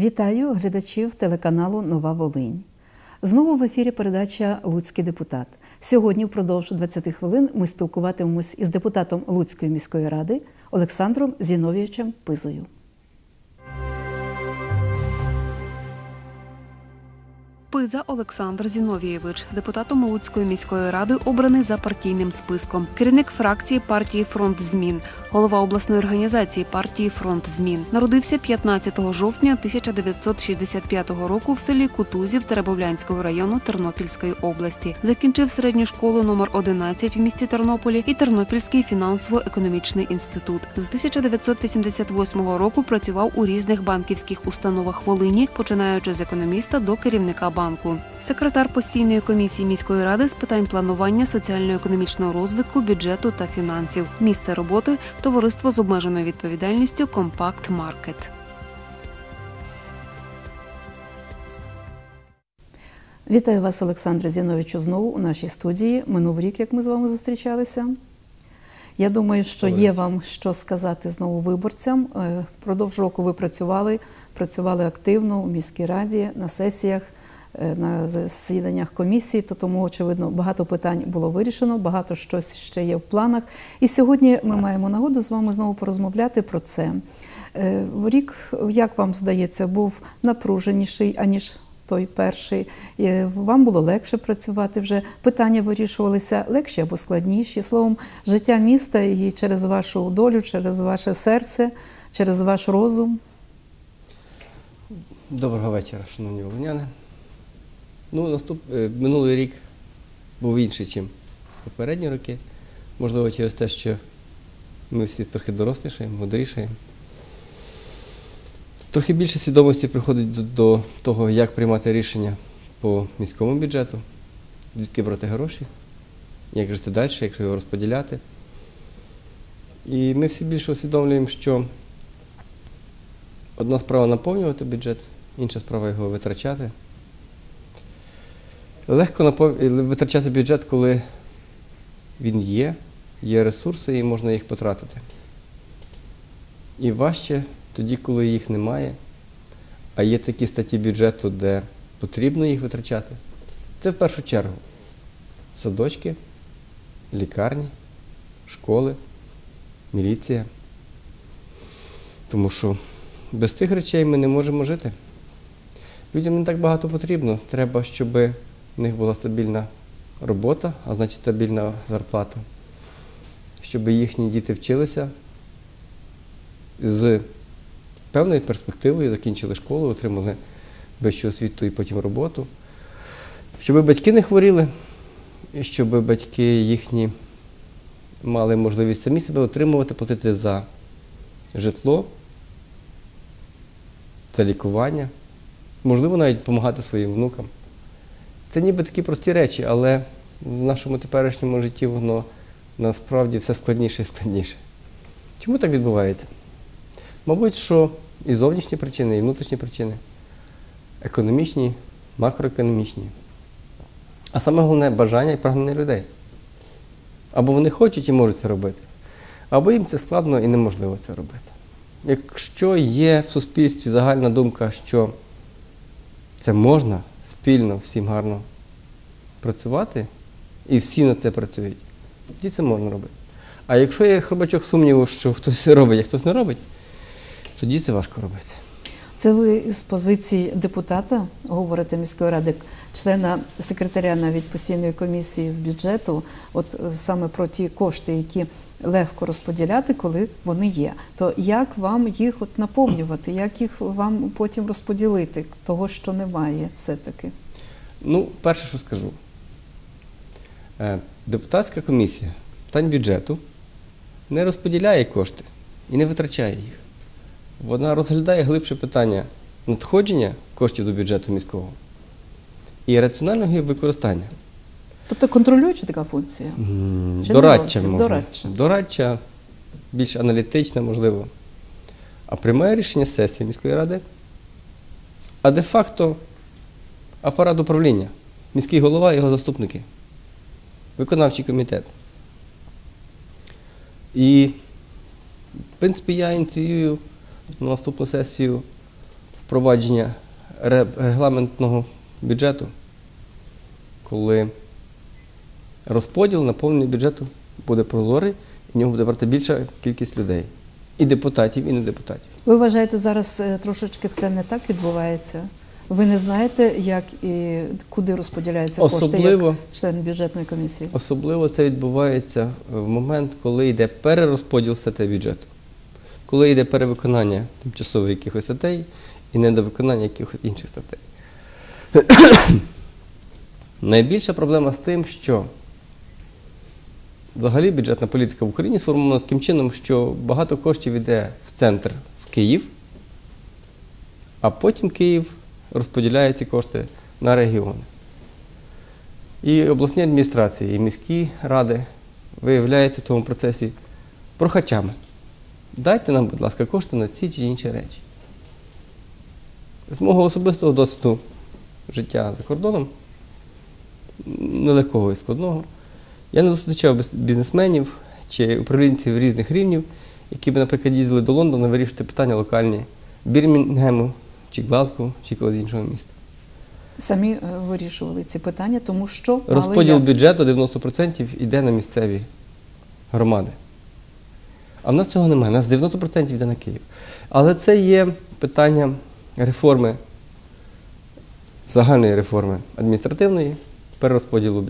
Вітаю глядачів телеканалу Нова Волинь. Знову в ефірі передача Луцький депутат. Сьогодні, впродовж 20 хвилин, ми спілкуватимемось із депутатом Луцької міської ради Олександром Зіновійовичем Пизою. Пиза Олександр Зіновійович, депутатом Луцької міської ради, обраний за партійним списком. Керівник фракції партії Фронт змін, голова обласної організації партії Фронт змін. Народився 15 жовтня 1965 року в селі Кутузів Теребовлянського району Тернопільської області. Закінчив середню школу номер 11 в місті Тернополі і Тернопільський фінансово-економічний інститут. З 1988 року працював у різних банківських установах Волині, починаючи з економіста до керівника банку. Секретар постійної комісії міської ради з питань планування соціально-економічного розвитку, бюджету та фінансів. Місце роботи товариство з обмеженою відповідальністю Компакт Маркет. Вітаю вас, Олександре Зіновичу, знову у нашій студії. Минув рік, як ми з вами зустрічалися. Я думаю, що є вам що сказати знову виборцям. Е, Продовж року ви працювали, працювали активно у міській раді, на сесіях, на засіданнях комісії, то тому, очевидно, багато питань було вирішено, багато щось ще є в планах. І сьогодні ми маємо нагоду з вами знову порозмовляти про це. Е, Рік, як вам здається, був напруженіший, аніж той перший. Вам було легше працювати вже. Питання вирішувалися легші або складніші. Словом, життя міста і через вашу долю, через ваше серце, через ваш розум. Доброго вечора, шановні волиняни. Ну, наступ... е, минулий рік був інший, ніж попередні роки. Можливо, через те, що ми всі трохи дорослішаємо, мудрішаємо. Трохи більше свідомості приходить до, до того, як приймати рішення по міському бюджету, звідки брати гроші, як жити далі, як його розподіляти. І ми всі більше усвідомлюємо, що одна справа наповнювати бюджет, інша справа його витрачати. Легко витрачати бюджет, коли він є, є ресурси і можна їх потратити. І важче тоді, коли їх немає, а є такі статті бюджету, де потрібно їх витрачати. Це в першу чергу садочки, лікарні, школи, міліція. Тому що без тих речей ми не можемо жити. Людям не так багато потрібно. Треба, щоб в них була стабільна робота, а значить стабільна зарплата, щоб їхні діти вчилися з певною перспективою, закінчили школу, отримали вищу освіту і потім роботу. Щоб батьки не хворіли, щоб батьки їхні мали можливість самі себе отримувати, платити за житло, за лікування, можливо, навіть допомагати своїм внукам. Це ніби такі прості речі, але в нашому теперішньому житті воно насправді все складніше і складніше. Чому так відбувається? Мабуть, що і зовнішні причини, і внутрішні причини, економічні, макроекономічні. А саме головне бажання і прагнення людей. Або вони хочуть і можуть це робити, або їм це складно і неможливо це робити. Якщо є в суспільстві загальна думка, що це можна спільно всім гарно працювати, і всі на це працюють, тоді це можна робити. А якщо є хробачок сумніву, що хтось робить, а хтось не робить, тоді це важко робити. Це ви з позиції депутата говорите міської ради, члена секретаря навіть постійної комісії з бюджету, от е, саме про ті кошти, які легко розподіляти, коли вони є. То як вам їх от наповнювати, як їх вам потім розподілити, того, що немає, все-таки? Ну, перше, що скажу. Е, Депутатська комісія з питань бюджету не розподіляє кошти і не витрачає їх. Вона розглядає глибше питання надходження коштів до бюджету міського і раціонального їх використання. Тобто контролююча така функція? Чи Дорадча, можна. Дорадча. Дорадча, більш аналітична, можливо. А приймає рішення сесія міської ради, а де-факто апарат управління, міський голова і його заступники, виконавчий комітет. І, в принципі, я ініціюю на наступну сесію впровадження регламентного бюджету, коли розподіл наповнення бюджету буде прозорий, і в нього буде брати більша кількість людей. І депутатів, і не депутатів. Ви вважаєте, зараз е, трошечки це не так відбувається? Ви не знаєте, як і куди розподіляються кошти Особливо- як член бюджетної комісії? Особливо це відбувається в момент, коли йде перерозподіл статей бюджету, коли йде перевиконання тимчасово якихось статей і недовиконання якихось інших статей. Найбільша проблема з тим, що взагалі бюджетна політика в Україні сформована таким чином, що багато коштів йде в центр, в Київ, а потім Київ розподіляє ці кошти на регіони. І обласні адміністрації, і міські ради виявляються в цьому процесі прохачами. Дайте нам, будь ласка, кошти на ці чи інші речі. З мого особистого досвіду життя за кордоном, нелегкого і складного, я не зустрічав бізнесменів чи управлінців різних рівнів, які б, наприклад, їздили до Лондона вирішити питання локальні Бірмінгему, чи Глазго, чи якогось іншого міста. Самі е, вирішували ці питання, тому що Розподіл як. бюджету 90% йде на місцеві громади. А в нас цього немає. У нас 90% йде на Київ. Але це є питання реформи, загальної реформи адміністративної, перерозподілу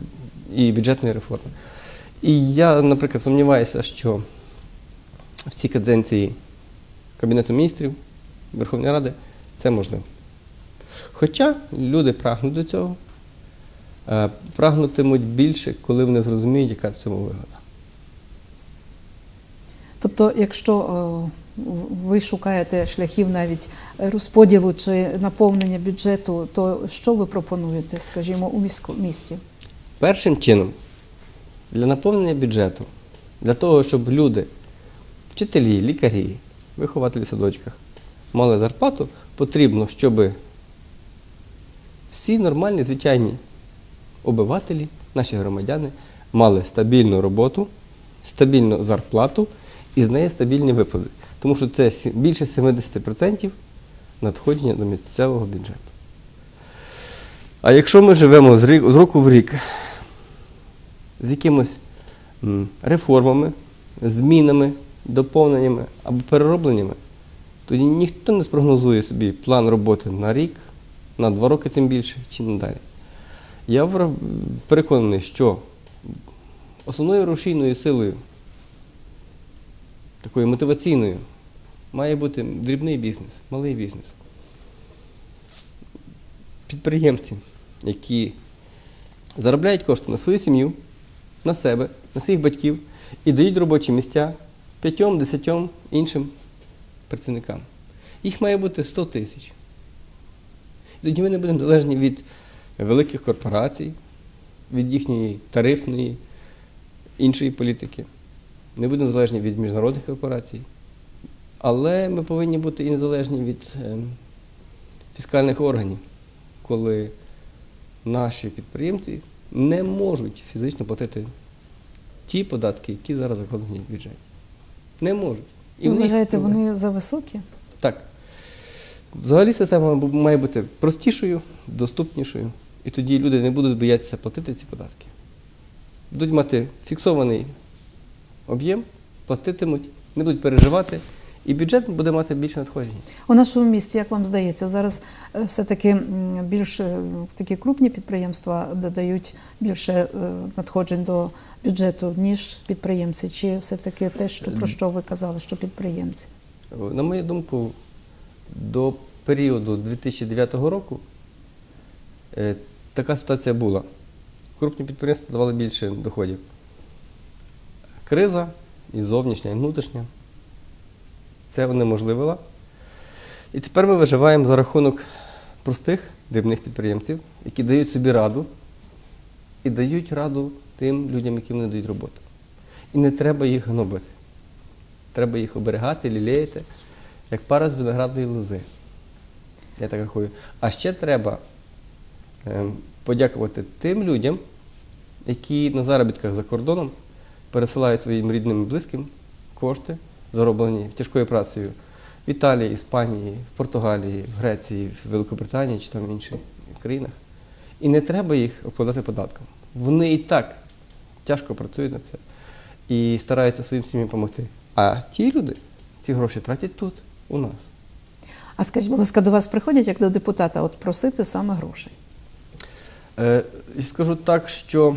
і бюджетної реформи. І я, наприклад, сумніваюся, що в цій каденції Кабінету міністрів, Верховної Ради це можливо. Хоча люди прагнуть до цього, е, прагнутимуть більше, коли вони зрозуміють, яка в цьому вигода. Тобто, якщо е, ви шукаєте шляхів навіть розподілу чи наповнення бюджету, то що ви пропонуєте, скажімо, у місті? Першим чином, для наповнення бюджету, для того, щоб люди, вчителі, лікарі, вихователі в садочках мали зарплату, потрібно, щоб всі нормальні, звичайні обивателі, наші громадяни, мали стабільну роботу, стабільну зарплату і з неї стабільні виплати. Тому що це більше 70% надходження до місцевого бюджету. А якщо ми живемо з, року в рік з якимось реформами, змінами, доповненнями або переробленнями, тоді ніхто не спрогнозує собі план роботи на рік, на два роки тим більше чи надалі. Я переконаний, що основною рушійною силою, такою мотиваційною, має бути дрібний бізнес, малий бізнес. Підприємці, які заробляють кошти на свою сім'ю, на себе, на своїх батьків і дають робочі місця п'ятьом, десятьом іншим працівникам. Їх має бути 100 тисяч. Тоді ми не будемо залежні від великих корпорацій, від їхньої тарифної, іншої політики. Не будемо залежні від міжнародних корпорацій. Але ми повинні бути і незалежні від ем, фіскальних органів, коли наші підприємці не можуть фізично платити ті податки, які зараз закладені в бюджеті. Не можуть. ви в них вважаєте, вони за високі? Так. Взагалі система має бути простішою, доступнішою, і тоді люди не будуть боятися платити ці податки. Будуть мати фіксований об'єм, платитимуть, не будуть переживати, і бюджет буде мати більше надходжень. У нашому місті, як вам здається, зараз е, все-таки більш е, такі крупні підприємства додають більше е, надходжень до бюджету, ніж підприємці? Чи все-таки те, що про що ви казали, що підприємці? На мою думку, до періоду 2009 року така ситуація була. Крупні підприємства давали більше доходів. Криза і зовнішня, і внутрішня. Це унеможливила. І тепер ми виживаємо за рахунок простих дрібних підприємців, які дають собі раду і дають раду тим людям, яким вони дають роботу. І не треба їх гнобити. Треба їх оберігати, лілеяти, як пара з виноградної лози. Я так рахую. А ще треба ем, подякувати тим людям, які на заробітках за кордоном пересилають своїм рідним і близьким кошти, зароблені тяжкою працею в Італії, Іспанії, в Португалії, в Греції, в Великобританії чи там в інших країнах. І не треба їх обкладати податком. Вони і так тяжко працюють на це і стараються своїм сім'ям допомогти. А ті люди ці гроші тратять тут, у нас. А скажіть, будь ласка, до вас приходять як до депутата от просити саме грошей? Е, скажу так, що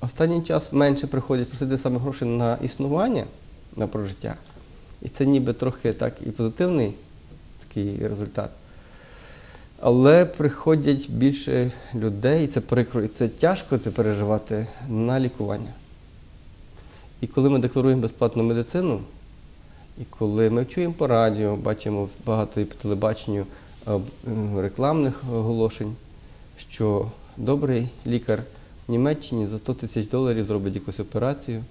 останній час менше приходять просити саме гроші на існування, на прожиття. І це ніби трохи так і позитивний такий результат. Але приходять більше людей, і це прикро, і це тяжко це переживати на лікування. І коли ми декларуємо безплатну медицину, і коли ми чуємо по радіо, бачимо багато і по телебаченню е, рекламних оголошень, що добрий лікар в Німеччині за 100 тисяч доларів зробить якусь операцію,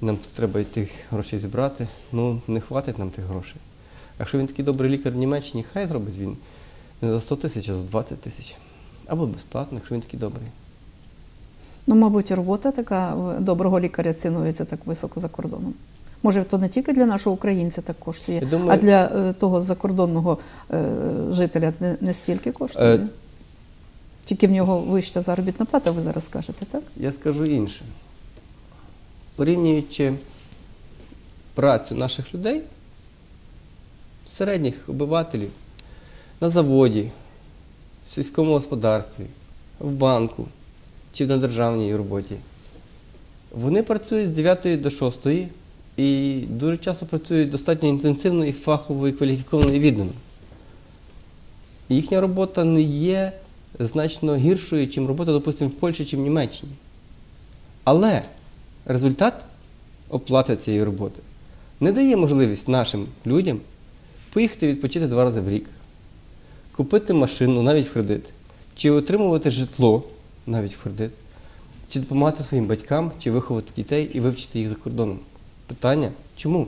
нам тут треба тих грошей зібрати, ну не хватить нам тих грошей. Якщо він такий добрий лікар в Німеччині, хай зробить він не за 100 тисяч, а за 20 тисяч. Або безплатно, якщо він такий добрий. Ну, мабуть, робота така доброго лікаря цінується так високо за кордоном. Може, то не тільки для нашого українця так коштує, Я думаю- а для е, того закордонного е, жителя не, не стільки коштує. Е, Тільки в нього вища заробітна плата, ви зараз скажете, так? Я скажу інше. Порівнюючи працю наших людей, середніх обивателів на заводі, в сільському господарстві, в банку чи на державній роботі, вони працюють з 9 до 6 і дуже часто працюють достатньо інтенсивно і фахово, і кваліфіковано і віддано. Їхня робота не є значно гіршою, ніж робота, допустимо, в Польщі чи в Німеччині. Але результат оплати цієї роботи не дає можливість нашим людям поїхати відпочити два рази в рік, купити машину навіть в кредит, чи отримувати житло навіть в кредит, чи допомагати своїм батькам, чи виховати дітей і вивчити їх за кордоном. Питання чому?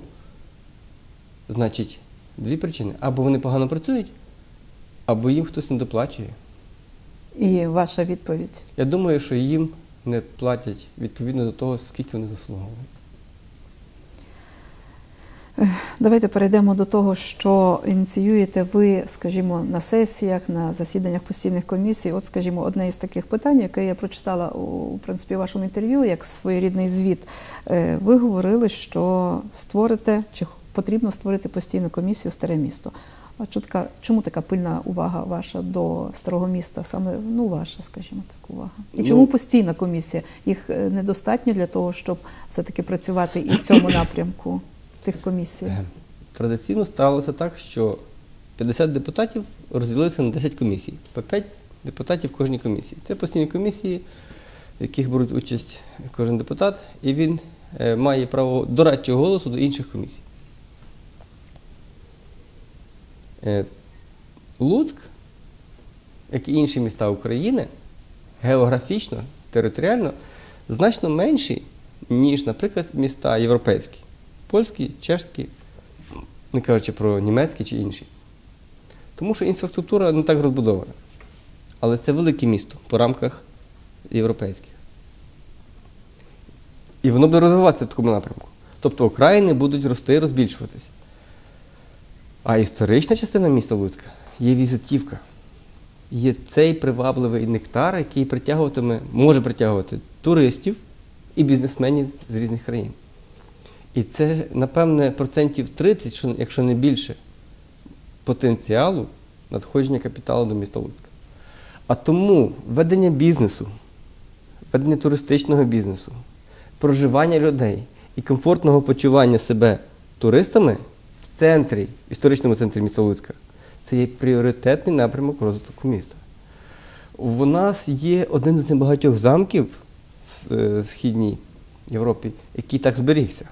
Значить, дві причини. Або вони погано працюють, або їм хтось не доплачує. І ваша відповідь. Я думаю, що їм не платять відповідно до того, скільки вони заслуговують. Давайте перейдемо до того, що ініціюєте ви, скажімо, на сесіях, на засіданнях постійних комісій. От, скажімо, одне із таких питань, яке я прочитала у принципі в вашому інтерв'ю, як своєрідний звіт. Е, Ви говорили, що створите чи потрібно створити постійну комісію старе місто. А чутка, чому така пильна увага ваша до старого міста? Саме ну ваша, скажімо так, увага. І Ну- чому постійна комісія? Їх е, недостатньо для того, щоб все-таки працювати і в цьому напрямку тих комісій. Е, Традиційно сталося так, що 50 депутатів розділилися на 10 комісій. По 5 депутатів кожній комісії. Це постійні комісії, в яких беруть участь кожен депутат, і він е, має право дорадчого голосу до інших комісій. Е, Луцьк, як і інші міста України, географічно, територіально значно менші, ніж, наприклад, міста європейські. Польські, чешські, не кажучи про німецькі чи інші. Тому що інфраструктура не так розбудована. Але це велике місто по рамках європейських. І воно буде розвиватися в такому напрямку. Тобто окраїни будуть рости і розбільшуватися. А історична частина міста Луцька є візитівка. Є цей привабливий нектар, який притягуватиме, може притягувати туристів і бізнесменів з різних країн. І це, напевне, процентів 30, якщо не більше, потенціалу надходження капіталу до міста Луцька. А тому ведення бізнесу, ведення туристичного бізнесу, проживання людей і комфортного почування себе туристами центрі, в історичному центрі міста Луцька це є пріоритетний напрямок розвитку міста. У нас є один з небагатьох замків в е, Східній Європі, який так зберігся.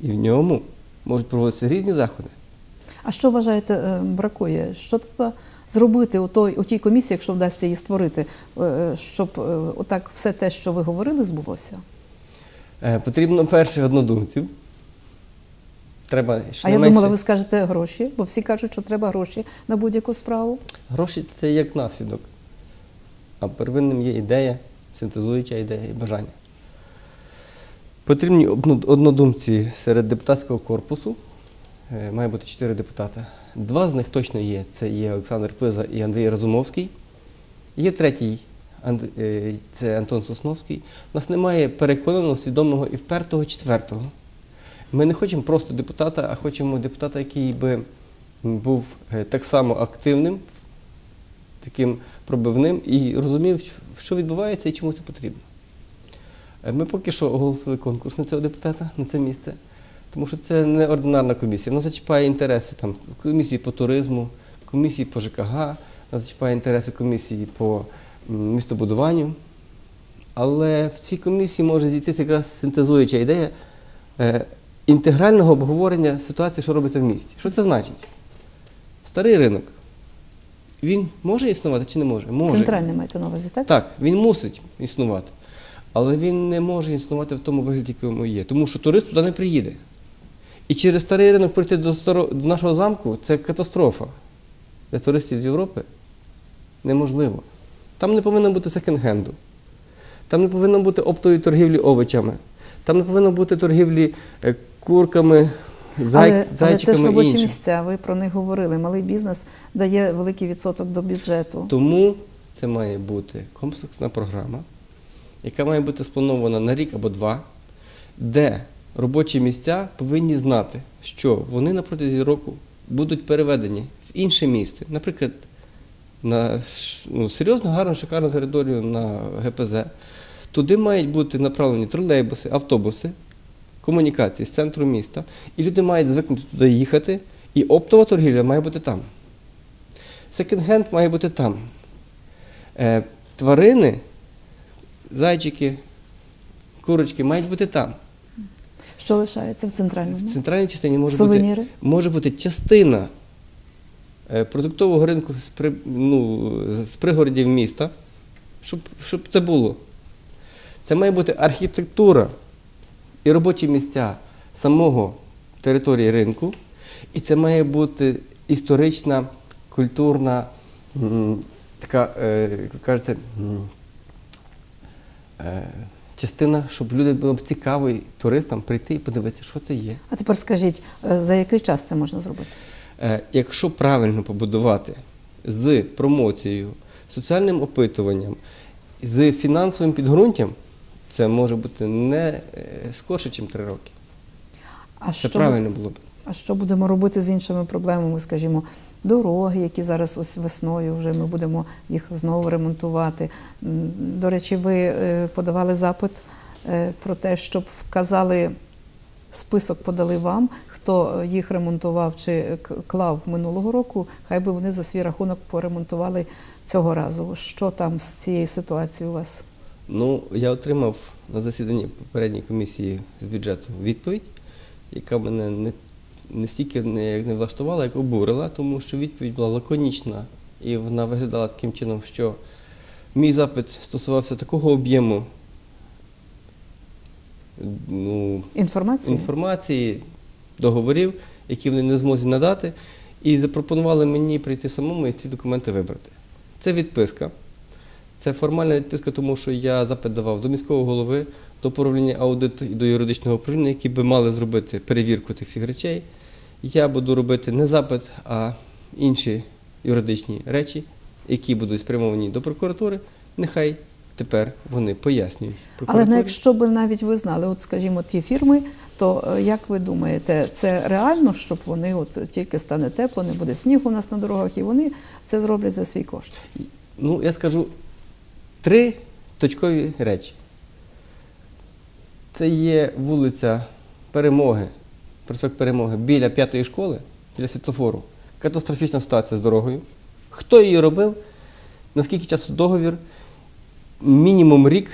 І в ньому можуть проводитися різні заходи. А що вважаєте е, бракує? Що треба зробити у, той, у тій комісії, якщо вдасться її створити, е, щоб отак все те, що ви говорили, збулося? Потрібно перше однодумців. Треба А я думала, ви скажете гроші, бо всі кажуть, що треба гроші на будь-яку справу. Гроші це як наслідок. А первинним є ідея, синтезуюча ідея і бажання. Потрібні однодумці серед депутатського корпусу, е, має бути чотири депутати. Два з них точно є. Це є Олександр Пиза і Андрій Разумовський. Є третій, е, це Антон Сосновський. У нас немає переконаного, свідомого і впертого четвертого. Ми не хочемо просто депутата, а хочемо депутата, який би був е, так само активним, таким пробивним і розумів, що відбувається і чому це потрібно. Е, Ми поки що оголосили конкурс на цього депутата, на це місце, тому що це не ординарна комісія. Вона зачіпає інтереси там, комісії по туризму, комісії по ЖКГ, вона зачіпає інтереси комісії по містобудуванню. Але в цій комісії може зійтися якраз синтезуюча ідея е, інтегрального обговорення ситуації, що робиться в місті. Що це значить? Старий ринок. Він може існувати чи не може? Може. Центральний маєте на увазі, так? Так, він мусить існувати. Але він не може існувати в тому вигляді, якому є. Тому що турист туди не приїде. І через старий ринок прийти до, старо, до нашого замку це катастрофа. Для туристів з Європи неможливо. Там не повинно бути секонд-хенду. Там не повинно бути оптової торгівлі овочами. Там не повинно бути торгівлі е, курками, зай, але, але це зайчиками ж робочі іншим. місця, ви про них говорили. Малий бізнес дає великий відсоток до бюджету. Тому це має бути комплексна програма, яка має бути спланована на рік або два, де робочі місця повинні знати, що вони на протязі року будуть переведені в інше місце, наприклад, на ну, серйозно гарну, шикарну територію на ГПЗ. Туди мають бути направлені тролейбуси, автобуси, комунікації з центру міста, і люди мають звикнути туди їхати, і оптова торгівля має бути там. Секонд-хенд має бути там. Е, тварини, зайчики, курочки мають бути там. Що лишається в центральному? В центральній частині може Сувеніри? бути, може бути частина е, продуктового ринку з, при, ну, з пригородів міста, щоб, щоб це було. Це має бути архітектура і робочі місця самого території ринку, і це має бути історична, культурна, така, е, як ви кажете, е, частина, щоб люди було б цікаво і туристам прийти і подивитися, що це є. А тепер скажіть, е, за який час це можна зробити? Якщо правильно побудувати з промоцією, соціальним опитуванням, з фінансовим підґрунтям, це може бути не е, скорше, ніж три роки. А Це що, правильно було б. а що будемо робити з іншими проблемами, скажімо, дороги, які зараз ось весною вже ми будемо їх знову ремонтувати. До речі, ви е, подавали запит е, про те, щоб вказали список, подали вам, хто їх ремонтував чи клав минулого року, хай би вони за свій рахунок поремонтували цього разу. Що там з цією ситуацією у вас? Ну, я отримав на засіданні попередньої комісії з бюджету відповідь, яка мене не, не стільки не, не влаштувала, як обурила, тому що відповідь була лаконічна і вона виглядала таким чином, що мій запит стосувався такого об'єму ну, Інформація? інформації, договорів, які вони не зможуть надати, і запропонували мені прийти самому і ці документи вибрати. Це відписка. Це формальна відписка, тому що я запит давав до міського голови, до управління аудиту і до юридичного управління, які би мали зробити перевірку цих всіх речей. Я буду робити не запит, а інші юридичні речі, які будуть спрямовані до прокуратури. Нехай тепер вони пояснюють. Але прокуратурі. ну, якщо б навіть ви знали, от скажімо, ті фірми, то е, як ви думаєте, це реально, щоб вони от тільки стане тепло, не буде снігу у нас на дорогах, і вони це зроблять за свій кошт? Ну, я скажу три точкові речі. Це є вулиця Перемоги, проспект Перемоги біля п'ятої школи, біля світлофору. Катастрофічна ситуація з дорогою. Хто її робив? Наскільки часу договір? Мінімум рік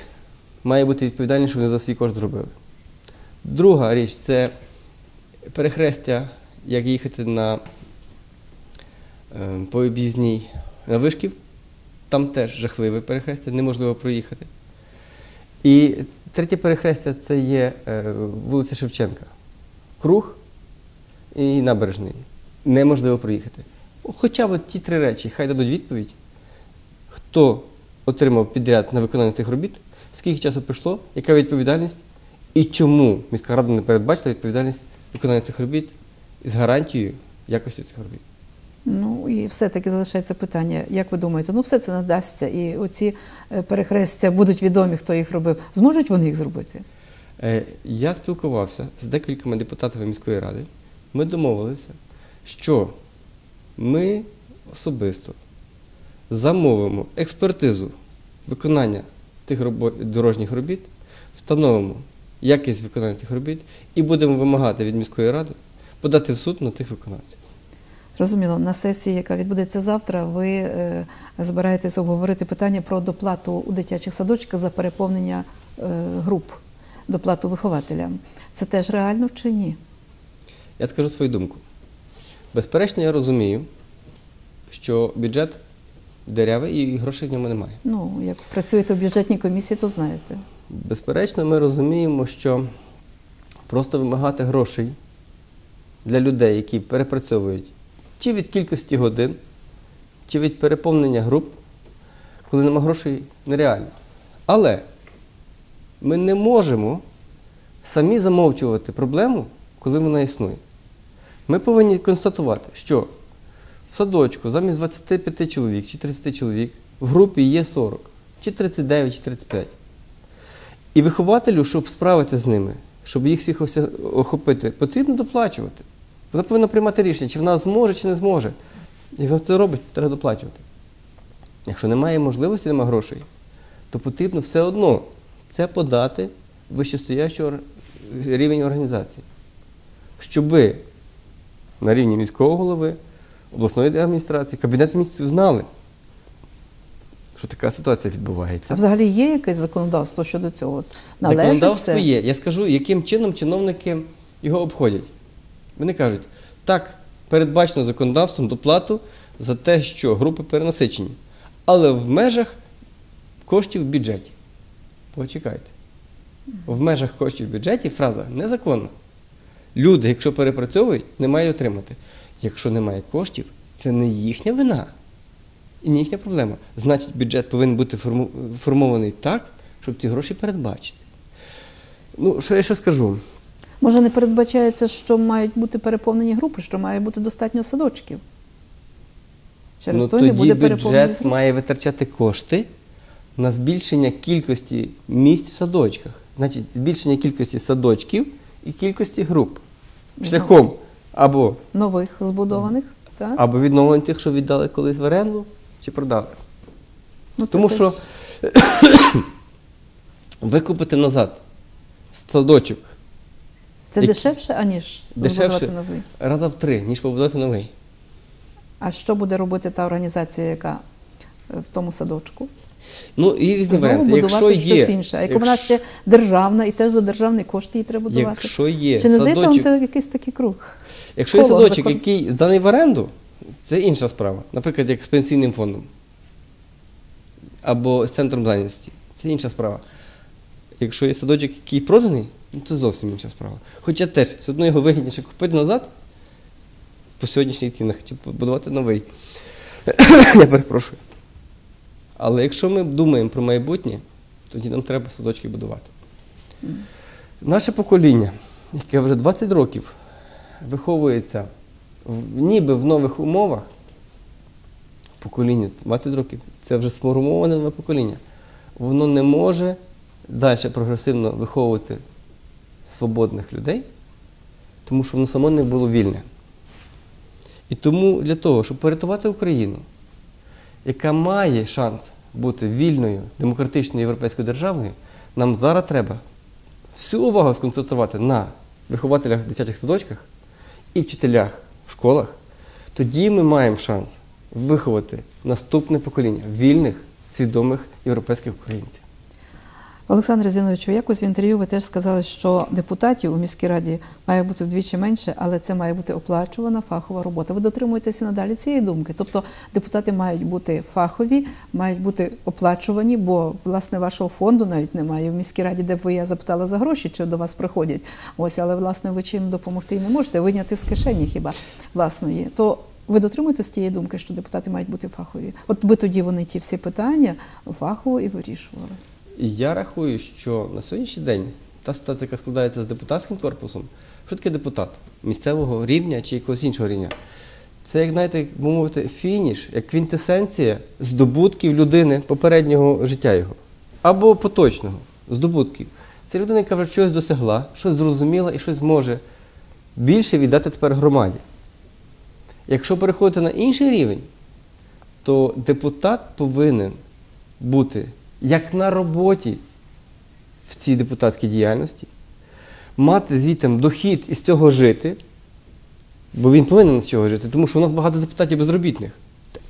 має бути відповідальний, що вони за свій кошт зробили. Друга річ це перехрестя, як їхати на е, по об'їзній на вишків. Там теж жахливе перехрестя, неможливо проїхати. І третє перехрестя це є е, вулиця Шевченка. Круг і набережний. Неможливо проїхати. Хоча б ті три речі, хай дадуть відповідь, хто отримав підряд на виконання цих робіт, скільки часу пройшло, яка відповідальність і чому міська рада не передбачила відповідальність виконання цих робіт з гарантією якості цих робіт. Ну і все-таки залишається питання, як ви думаєте, ну все це надасться, і оці е, перехрестя будуть відомі, хто їх робив. Зможуть вони їх зробити? Е, Я спілкувався з декількома депутатами міської ради. Ми домовилися, що ми особисто замовимо експертизу виконання тих дорожніх робіт, встановимо якість виконання цих робіт і будемо вимагати від міської ради подати в суд на тих виконавців. Зрозуміло, на сесії, яка відбудеться завтра, ви е, збираєтесь обговорити питання про доплату у дитячих садочках за переповнення е, груп, доплату вихователям. Це теж реально чи ні? Я скажу свою думку. Безперечно, я розумію, що бюджет деревий і грошей в ньому немає. Ну, як працюєте в бюджетній комісії, то знаєте. Безперечно, ми розуміємо, що просто вимагати грошей для людей, які перепрацьовують чи від кількості годин, чи від переповнення груп, коли нема грошей, нереально. Але ми не можемо самі замовчувати проблему, коли вона існує. Ми повинні констатувати, що в садочку замість 25 чоловік чи 30 чоловік в групі є 40, чи 39, чи 35. І вихователю, щоб справитися з ними, щоб їх всіх охопити, потрібно доплачувати. Вона повинна приймати рішення, чи вона зможе, чи не зможе. Як вона це робить, треба доплачувати. Якщо немає можливості, немає грошей, то потрібно все одно це подати в вищестоящий рівень організації. Щоби на рівні міського голови, обласної адміністрації, кабінету міністрів знали, що така ситуація відбувається. А взагалі є якесь законодавство щодо цього? Належить Законодавство це? є. Я скажу, яким чином чиновники його обходять. Вони кажуть, так, передбачено законодавством доплату за те, що групи перенасичені, але в межах коштів в бюджеті. Почекайте. В межах коштів в бюджеті фраза незаконна. Люди, якщо перепрацьовують, не мають отримати. Якщо немає коштів, це не їхня вина і не їхня проблема. Значить, бюджет повинен бути формований так, щоб ці гроші передбачити. Ну, що я ще скажу? Може, не передбачається, що мають бути переповнені групи, що має бути достатньо садочків? Через ну, то не буде переповненість бюджет має витрачати кошти на збільшення кількості місць в садочках. Значить, збільшення кількості садочків і кількості груп. Шляхом або, нових збудованих. Так? або відновлення тих, що віддали колись в оренду, чи продали. Ну, Тому теж- що викупити назад садочок це які- дешевше, аніж Дешевше. збудувати новий. раза в три, ніж побудувати новий. А що буде робити та організація, яка е, в тому садочку? Ну, і різні Знову варіанти. будувати Якщо є, щось інше. А як вона ще державна і теж за державний кошт її треба будувати. Якщо є Чи не здається вам це якийсь такий круг? Якщо є садочок, закон- який зданий в оренду, це інша справа. Наприклад, як з пенсійним фондом або з центром зайнятості, це інша справа. Якщо є садочок, який проданий, ну це зовсім інша справа. Хоча теж все одно його вигідніше купити назад по сьогоднішніх цінах, чи побудувати новий. Я перепрошую. Але якщо ми думаємо про майбутнє, тоді нам треба садочки будувати. Наше покоління, яке вже 20 років виховується в, ніби в нових умовах, покоління 20 років, це вже сформоване нове покоління, воно не може далі прогресивно виховувати свободних людей, тому що воно само не було вільне. І тому для того, щоб порятувати Україну, яка має шанс бути вільною, демократичною європейською державою, нам зараз треба всю увагу сконцентрувати на вихователях в дитячих садочках і вчителях в школах, тоді ми маємо шанс виховати наступне покоління вільних, свідомих європейських українців. Олександр Зіновичу, якось в інтерв'ю ви теж сказали, що депутатів у міській раді має бути вдвічі менше, але це має бути оплачувана фахова робота. Ви дотримуєтеся надалі цієї думки. Тобто депутати мають бути фахові, мають бути оплачувані, бо власне вашого фонду навіть немає в міській раді, де б ви я запитала за гроші, чи до вас приходять. Ось, але власне ви чим допомогти і не можете виняти з кишені хіба власної. То ви дотримуєтесь тієї думки, що депутати мають бути фахові? От би тоді вони ті всі питання фахово і вирішували. Я рахую, що на сьогоднішній день та ситуація, яка складається з депутатським корпусом, що таке депутат місцевого рівня чи якогось іншого рівня? Це, як знаєте, мовити, фініш, як квінтесенція здобутків людини попереднього життя його. Або поточного здобутків. Це людина, яка вже щось досягла, щось зрозуміла і щось зможе більше віддати тепер громаді. Якщо переходити на інший рівень, то депутат повинен бути як на роботі в цій депутатській діяльності, мати звітом дохід і з цього жити, бо він повинен з цього жити, тому що у нас багато депутатів безробітних.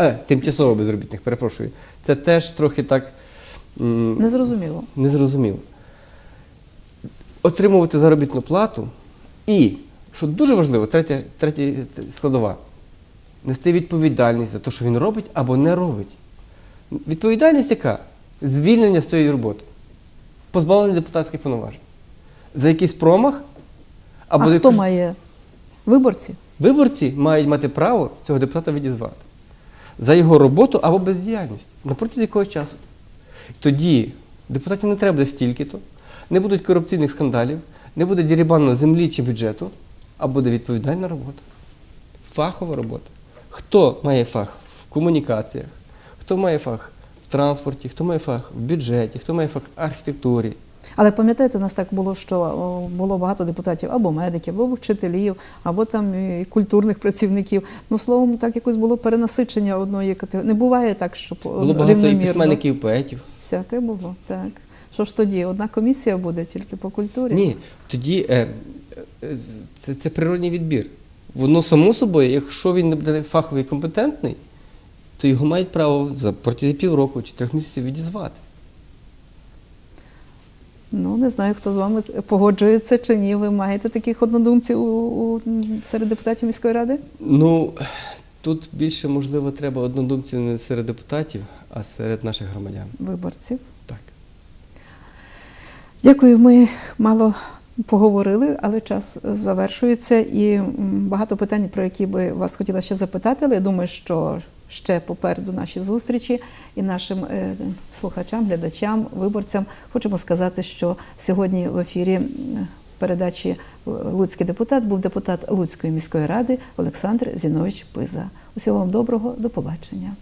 Е, тимчасово безробітних, перепрошую. Це теж трохи так м, Незрозуміло. незрозуміло. Отримувати заробітну плату і, що дуже важливо, третя, третя складова, нести відповідальність за те, що він робить або не робить. Відповідальність яка? Звільнення з цієї роботи, позбавлення депутатських повноважень. За якийсь промах, або а хто якусь- має виборці? Виборці мають мати право цього депутата відізвати за його роботу або бездіяльність на протязі якогось часу. Тоді депутатів не треба буде стільки-то, не будуть корупційних скандалів, не буде дірібану землі чи бюджету, а буде відповідальна робота. Фахова робота. Хто має фах в комунікаціях, хто має фах транспорті, хто має фах в бюджеті, хто має фах в архітектурі. Але пам'ятаєте, у нас так було, що було багато депутатів або медиків, або вчителів, або там і культурних працівників. Ну, словом, так якось було перенасичення одної категорії. Не буває так, що по- Було багато і письменників, поетів. Всяке було, так. Що ж тоді? Одна комісія буде тільки по культурі? Ні, тоді е, е, це, це природній відбір. Воно само собою, якщо він не буде фаховий і компетентний, то його мають право за протягом півроку чи трьох місяців відізвати. Ну, не знаю, хто з вами погоджується чи ні. Ви маєте таких однодумців у, у, серед депутатів міської ради? Ну, тут більше, можливо, треба однодумців не серед депутатів, а серед наших громадян. Виборців. Так. Дякую. Ми мало поговорили, але час завершується. І багато питань, про які би вас хотіла ще запитати, але я думаю, що ще попереду наші зустрічі і нашим е, слухачам, глядачам, виборцям хочемо сказати, що сьогодні в ефірі передачі Луцький депутат був депутат Луцької міської ради Олександр Зінович Пиза. Усього вам доброго, до побачення.